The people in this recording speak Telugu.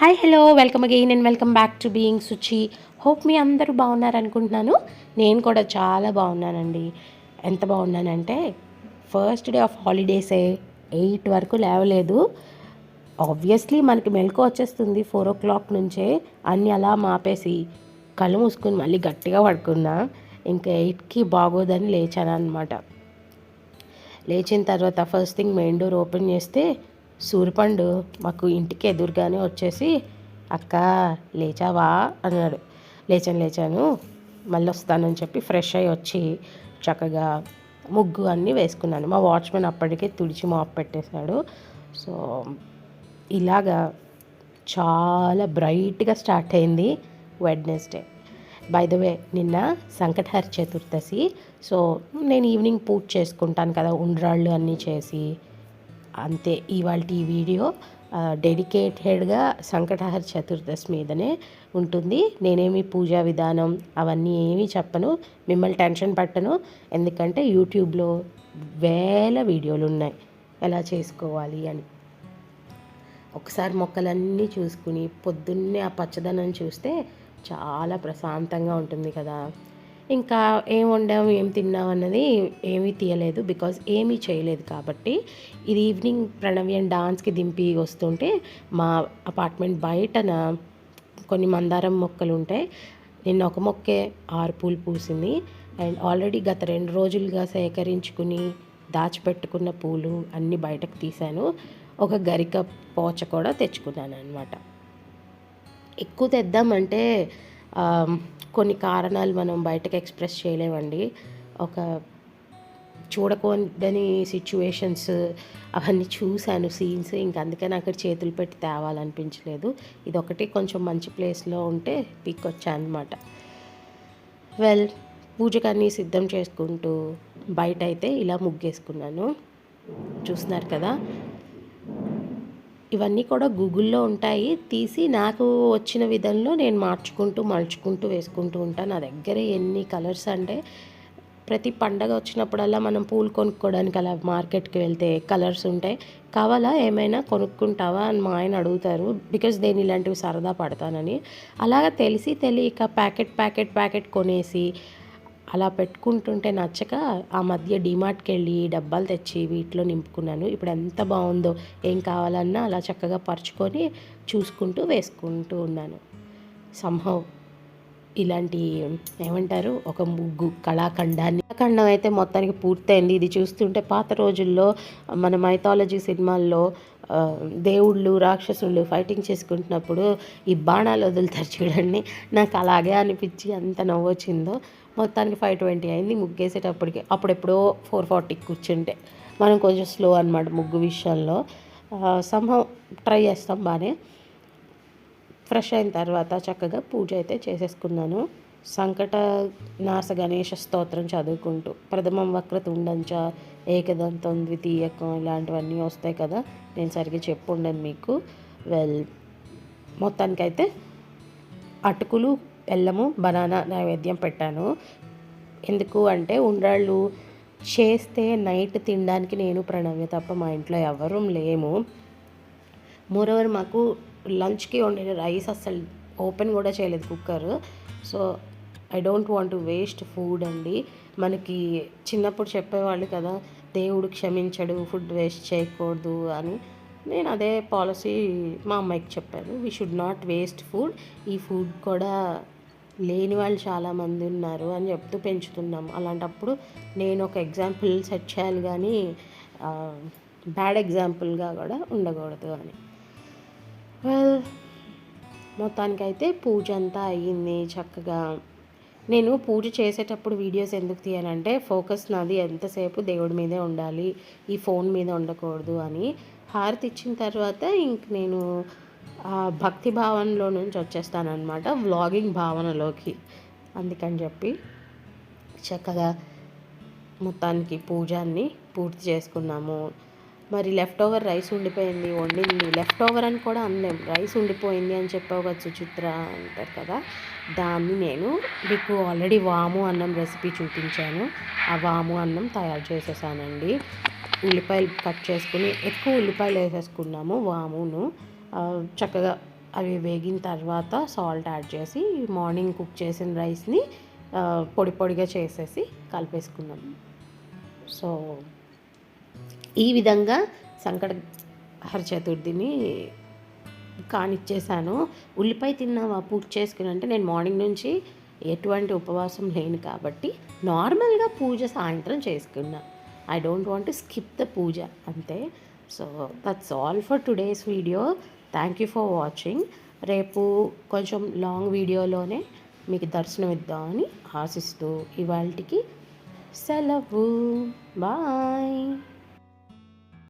Hi hello welcome again and welcome back to being Suchi hope మీ అందరూ బాగున్నారు అనుకుంటున్నాను నేను కూడా చాలా బాగున్నానండి. ఎంత బాగున్నానంటే ఫస్ట్ డే ఆఫ్ హాలిడేసే ఎయిట్ వరకు లేవలేదు. ఆబ్వియస్లీ మనకి మెలకు వచ్చేస్తుంది ఫోర్ ఓ క్లాక్ నుంచే. అన్నీ అలా మాపేసి కళ్ళు మూసుకుని మళ్ళీ గట్టిగా పడుకున్నా ఇంకా ఎయిట్కి బాగోదని లేచాను అనమాట లేచిన తర్వాత first thing main door open చేస్తే సూర్యపండు మాకు ఇంటికి ఎదురుగానే వచ్చేసి అక్క లేచావా? అన్నాడు. లేచాను లేచాను. మళ్ళీ వస్తానని చెప్పి ఫ్రెష్ అయ్యి వచ్చి చక్కగా ముగ్గు అన్నీ వేసుకున్నాను. మా వాచ్మెన్ అప్పటికే తుడిచి మాప్ పెట్టేశాడు. సో ఇలాగా చాలా బ్రైట్గా స్టార్ట్ అయింది వెడ్నెస్డే. బై ద వే నిన్న సంకటహర చతుర్దశి. సో నేను ఈవినింగ్ పూజ చేసుకుంటాను కదా ఉండ్రాళ్ళు అన్నీ చేసి అంతే ఇవాళ ఈ వీడియో డెడికేటెడ్గా సంకటహర చతుర్దశి మీదనే ఉంటుంది. నేనేమి పూజా విధానం అవన్నీ ఏమీ చెప్పను మిమ్మల్ని టెన్షన్ పట్టను ఎందుకంటే యూట్యూబ్లో వేల వీడియోలు ఉన్నాయి. ఎలా చేసుకోవాలి అని. ఒకసారి మొక్కలన్నీ చూసుకుని పొద్దున్నే ఆ పచ్చదనం చూస్తే చాలా ప్రశాంతంగా ఉంటుంది కదా. ఇంకా ఏం వండాం ఏం తిన్నాం అన్నది ఏమీ తీయలేదు బికాజ్ ఏమీ చేయలేదు కాబట్టి ఇది ఈవినింగ్ ప్రణవ్యం డాన్స్కి దింపి వస్తుంటే మా అపార్ట్మెంట్ బయటన కొన్ని మందారం మొక్కలు ఉంటాయి. నిన్న ఒక మొక్కే ఆరు పూలు పూసింది. అండ్ ఆల్రెడీ గత రెండు రోజులుగా సేకరించుకుని దాచిపెట్టుకున్న పూలు అన్నీ బయటకు తీశాను. ఒక గరిక పోచ కూడా తెచ్చుకున్నాను అనమాట ఎక్కువ తెద్దామంటే కొన్ని కారణాలు మనం బయటకు ఎక్స్ప్రెస్ చేయలేమండి. ఒక చూడకూడని సిచ్యువేషన్స్ అవన్నీ చూశాను సీన్స్. ఇంకా అందుకని అక్కడ చేతులు పెట్టి తేవాలనిపించలేదు. ఇది ఒకటి కొంచెం మంచి ప్లేస్లో ఉంటే పీక్ వచ్చాను అనమాట వెల్ పూజకన్నీ సిద్ధం చేసుకుంటూ బయట అయితే ఇలా ముగ్గేసుకున్నాను. చూస్తున్నారు కదా ఇవన్నీ కూడా గూగుల్లో ఉంటాయి. తీసి నాకు వచ్చిన విధంలో నేను మార్చుకుంటూ మలుచుకుంటూ వేసుకుంటూ ఉంటాను నా దగ్గర ఎన్ని కలర్స్ అంటే ప్రతి పండగ వచ్చినప్పుడల్లా మనం పూలు కొనుక్కోవడానికి అలా మార్కెట్కి వెళ్తే కలర్స్ ఉంటాయి. కావాలా ఏమైనా కొనుక్కుంటావా అని మా ఆయన అడుగుతారు. బికాజ్ నేను ఇలాంటివి సరదా పడతానని. అలాగా తెలిసి తెలియక ప్యాకెట్ ప్యాకెట్ ప్యాకెట్ కొనేసి అలా పెట్టుకుంటుంటే నచ్చక ఆ మధ్య డిమార్ట్కి వెళ్ళి డబ్బాలు తెచ్చి వీటిలో నింపుకున్నాను. ఇప్పుడు ఎంత బాగుందో ఏం కావాలన్నా అలా చక్కగా పరుచుకొని చూసుకుంటూ వేసుకుంటూ ఉన్నాను. సంహవ్ ఇలాంటి ఏమంటారు? ఒక ముగ్గు కళాఖండాన్ని. కళాఖండం అయితే మొత్తానికి పూర్తయింది. ఇది చూస్తుంటే పాత రోజుల్లో మన మైథాలజీ సినిమాల్లో దేవుళ్ళు రాక్షసులు ఫైటింగ్ చేసుకుంటున్నప్పుడు ఈ బాణాలు వదులుతారు చూడండి. నాకు అలాగే అనిపించి అంత నవ్వొచ్చిందో. మొత్తానికి ఫైవ్ ట్వంటీ అయింది. ముగ్గేసేటప్పటికి అప్పుడెప్పుడో ఫోర్ ఫార్టీకి కూర్చుంటే. మనం కొంచెం స్లో అనమాట ముగ్గు విషయంలో. సంభవం ట్రై చేస్తాం బాగానే ఫ్రెష్ అయిన తర్వాత చక్కగా పూజ అయితే చేసేసుకున్నాను. సంకట నాశ గణేష స్తోత్రం చదువుకుంటూ ప్రథమం వక్రత ఉండంచ ఏకదంతం ద్వితీయకం ఇలాంటివన్నీ వస్తాయి కదా. నేను సరిగ్గా చెప్పుండను మీకు. వెల్ మొత్తానికైతే అటుకులు బెల్లము బనానా నైవేద్యం పెట్టాను. ఎందుకు అంటే ఉండ్రాళ్ళు చేస్తే నైట్ తినడానికి నేను ప్రణవ్య తప్ప మా ఇంట్లో ఎవరూ లేము. మోరోవర్ మాకు లంచ్కి వండిన రైస్ అస్సలు ఓపెన్ కూడా చేయలేదు cooker. So I don't want to waste food అండి. మనకి చిన్నప్పుడు చెప్పేవాళ్ళు కదా దేవుడు క్షమించడు ఫుడ్ వేస్ట్ చేయకూడదు అని. నేను అదే పాలసీ మా అమ్మాయికి చెప్పాను. We should not waste food ఈ ఫుడ్ కూడా లేని వాళ్ళు చాలామంది ఉన్నారు అని చెప్తూ పెంచుతున్నాం. అలాంటప్పుడు నేను ఒక ఎగ్జాంపుల్ సెట్ చేయాలి కానీ బ్యాడ్ ఎగ్జాంపుల్గా కూడా ఉండకూడదు అని. వెల్ మొత్తానికైతే పూజ అంతా అయ్యింది చక్కగా. నేను పూజ చేసేటప్పుడు వీడియోస్ ఎందుకు తీయాలంటే ఫోకస్ నాది ఎంతసేపు దేవుడి మీదే ఉండాలి ఈ ఫోన్ మీద ఉండకూడదు అని. హారతి ఇచ్చిన తర్వాత ఇంక నేను భక్తి భావనలో నుంచి వచ్చేస్తానమాట వ్లాగింగ్ భావనలోకి. అందుకని చెప్పి చక్కగా మొత్తానికి పూజాన్ని పూర్తి చేసుకున్నాము. మరి లెఫ్ట్ ఓవర్ రైస్ ఉండిపోయింది వండింది. లెఫ్ట్ ఓవర్ అని కూడా అనలేం. రైస్ ఉండిపోయింది అని చెప్పావు చిత్ర సుచిత్ర అంటారు కదా. దాన్ని నేను మీకు ఆల్రెడీ వాము అన్నం రెసిపీ చూపించాను. ఆ వాము అన్నం తయారు చేసేసానండి. ఉల్లిపాయలు కట్ చేసుకుని ఎక్కువ ఉల్లిపాయలు వేసేసుకున్నాము వామును. చక్కగా అవి వేగిన తర్వాత సాల్ట్ యాడ్ చేసి మార్నింగ్ కుక్ చేసిన రైస్ని పొడి పొడిగా చేసేసి కలిపేసుకున్నాం. సో ఈ విధంగా సంకటహర చతుర్థిని కానిచ్చేసాను ఉల్లిపాయ తిన్నావా? పూజ చేసుకుని అంటే నేను మార్నింగ్ నుంచి ఎటువంటి ఉపవాసం లేను కాబట్టి నార్మల్గా పూజ సాయంత్రం చేసుకున్నా. I don't want skip the puja అంతే. So that's all for today's video. Thank you for watching. రేపు కొంచెం లాంగ్ వీడియోలోనే మీకు దర్శనం ఇద్దామని ఆశిస్తూ ఇవాళకి సెలవు. బాయ్.